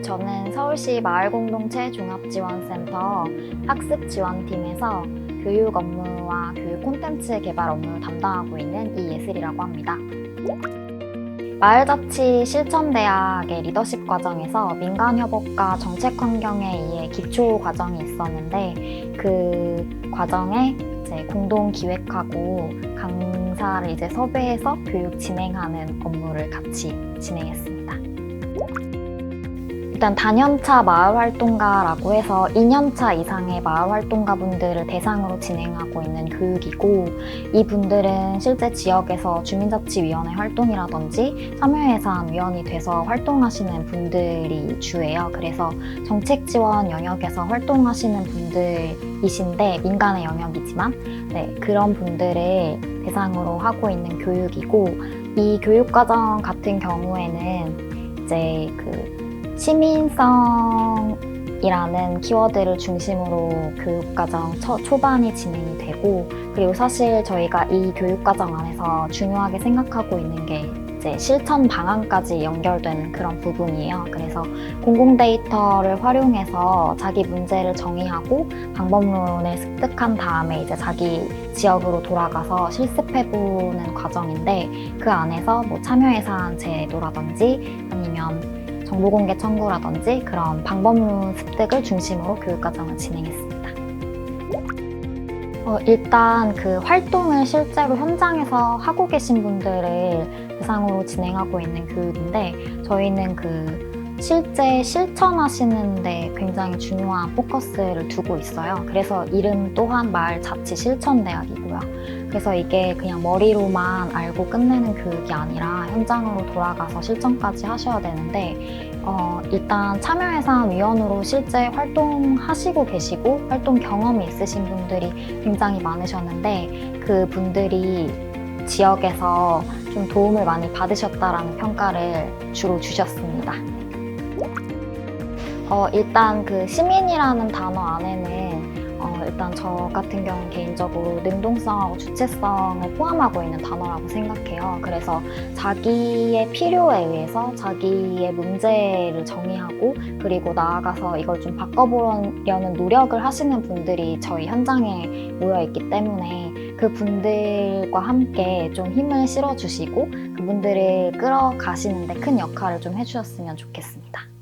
네, 저는 서울시 마을공동체 종합지원센터 학습지원팀에서 교육 업무와 교육 콘텐츠 개발 업무를 담당하고 있는 이예슬이라고 합니다. 마을자치 실천대학의 리더십 과정에서 민간협업과 정책 환경에 의해 기초 과정이 있었는데 그 과정에 이제 공동 기획하고 강사를 이제 섭외해서 교육 진행하는 업무를 같이 진행했습니다. 일단 단연차 마을활동가라고 해서 2년차 이상의 마을활동가 분들을 대상으로 진행하고 있는 교육이고 이 분들은 실제 지역에서 주민자치위원회 활동이라든지 참여예산위원이 돼서 활동하시는 분들이 주예요. 그래서 정책 지원 영역에서 활동하시는 분들이신데 민간의 영역이지만 네, 그런 분들을 대상으로 하고 있는 교육이고 이 교육과정 같은 경우에는 이제 그 시민성이라는 키워드를 중심으로 교육과정 초, 초반이 진행이 되고 그리고 사실 저희가 이 교육과정 안에서 중요하게 생각하고 있는 게 이제 실천 방안까지 연결되는 그런 부분이에요. 그래서 공공 데이터를 활용해서 자기 문제를 정의하고 방법론을 습득한 다음에 이제 자기 지역으로 돌아가서 실습해보는 과정인데 그 안에서 뭐 참여 예산 제도라든지 아니면 정보 공개 청구라든지 그런 방법론 습득을 중심으로 교육 과정을 진행했습니다. 어, 일단 그 활동을 실제로 현장에서 하고 계신 분들을 대상으로 진행하고 있는 교육인데 저희는 그 실제 실천하시는데 굉장히 중요한 포커스를 두고 있어요. 그래서 이름 또한 마을 자치 실천대학이고요. 그래서 이게 그냥 머리로만 알고 끝내는 교육이 아니라 현장으로 돌아가서 실천까지 하셔야 되는데 어, 일단 참여예산위원으로 실제 활동하시고 계시고 활동 경험이 있으신 분들이 굉장히 많으셨는데 그 분들이 지역에서 좀 도움을 많이 받으셨다라는 평가를 주로 주셨습니다. 어, 일단 그 시민이라는 단어 안에는 어, 일단 저 같은 경우 개인적으로 능동성하고 주체성을 포함하고 있는 단어라고 생각해요. 그래서 자기의 필요에 의해서 자기의 문제를 정의하고 그리고 나아가서 이걸 좀 바꿔보려는 노력을 하시는 분들이 저희 현장에 모여 있기 때문에 그 분들과 함께 좀 힘을 실어주시고 그분들을 끌어가시는데 큰 역할을 좀 해주셨으면 좋겠습니다.